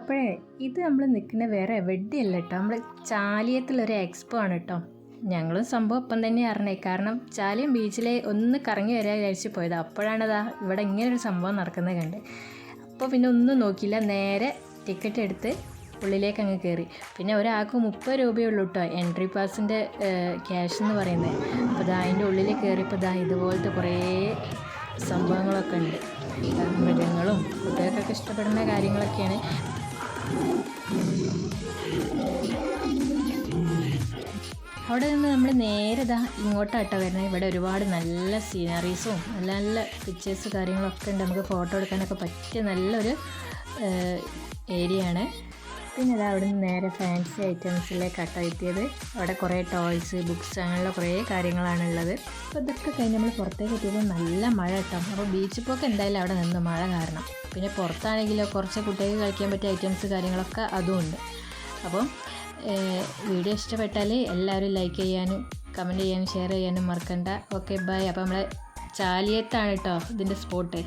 അപ്പോഴേ ഇത് നമ്മൾ നിൽക്കുന്ന വേറെ എവിടെയല്ല കേട്ടോ നമ്മൾ ചാലിയത്തിലൊരു എക്സ്പോ ആണ് കേട്ടോ ഞങ്ങളും സംഭവം ഒപ്പം തന്നെ അറിഞ്ഞേ കാരണം ചാലിയം ബീച്ചിലെ ഒന്ന് കറങ്ങി വരാൻ വിചാരിച്ച് പോയത്. അപ്പോഴാണതാ ഇവിടെ ഇങ്ങനൊരു സംഭവം നടക്കുന്നത് കണ്ട്. അപ്പോൾ പിന്നെ ഒന്നും നോക്കിയില്ല. നേരെ ടിക്കറ്റ് എടുത്ത് ഉള്ളിലേക്ക് അങ്ങ് കയറി പിന്നെ ഒരാൾക്ക് മുപ്പത് രൂപയേ ഉള്ളൂ കേട്ടോ എൻട്രി പാസിന്റെ ക്യാഷ് എന്ന് പറയുന്നത്. അപ്പോൾ ഇതാ അതിന്റെ ഉള്ളിൽ കയറിയപ്പോൾ ഇതാ ഇതുപോലത്തെ കുറേ സംഭവങ്ങളൊക്കെ ഉണ്ട്. മൃഗങ്ങളും കുട്ടികൾക്കൊക്കെ ഇഷ്ടപ്പെടുന്ന കാര്യങ്ങളൊക്കെയാണ്. അവിടെ നിന്ന് നമ്മൾ നേരെ ഇതാ ഇങ്ങോട്ടാട്ടോ വരുന്നത്. ഇവിടെ ഒരുപാട് നല്ല സീനറീസും നല്ല നല്ല പിക്ചേഴ്സ് കാര്യങ്ങളൊക്കെ ഉണ്ട്. നമുക്ക് ഫോട്ടോ എടുക്കാനൊക്കെ പറ്റിയ നല്ലൊരു ഏരിയയാണ് പിന്നെ അവിടെ നിന്ന് നേരെ ഫാൻസി ഐറ്റംസിലേക്കാട്ടോ എത്തിയത്. അവിടെ കുറേ ടോയ്സ് ബുക്സ് അങ്ങനെയുള്ള കുറേ കാര്യങ്ങളാണ് ഉള്ളത് അപ്പോൾ ഇതൊക്കെ കഴിഞ്ഞ് നമ്മൾ പുറത്തേക്ക് എത്തിയപ്പോൾ നല്ല മഴ കിട്ടും. അപ്പോൾ ബീച്ചിൽ പോക്ക് എന്തായാലും അവിടെ നിന്ന് മഴ കാരണം. പിന്നെ പുറത്താണെങ്കിലോ കുറച്ച് കുട്ടികൾക്ക് കളിക്കാൻ പറ്റിയ ഐറ്റംസ് കാര്യങ്ങളൊക്കെ അതുമുണ്ട് അപ്പം വീഡിയോ ഇഷ്ടപ്പെട്ടാൽ എല്ലാവരും ലൈക്ക് ചെയ്യാനും കമന്റ് ചെയ്യാനും ഷെയർ ചെയ്യാനും മറക്കണ്ട. ഓക്കെ ബൈ അപ്പോൾ നമ്മളെ ചാലിയത്താണ് കേട്ടോ ഇതിന്റെ സ്പോട്ട്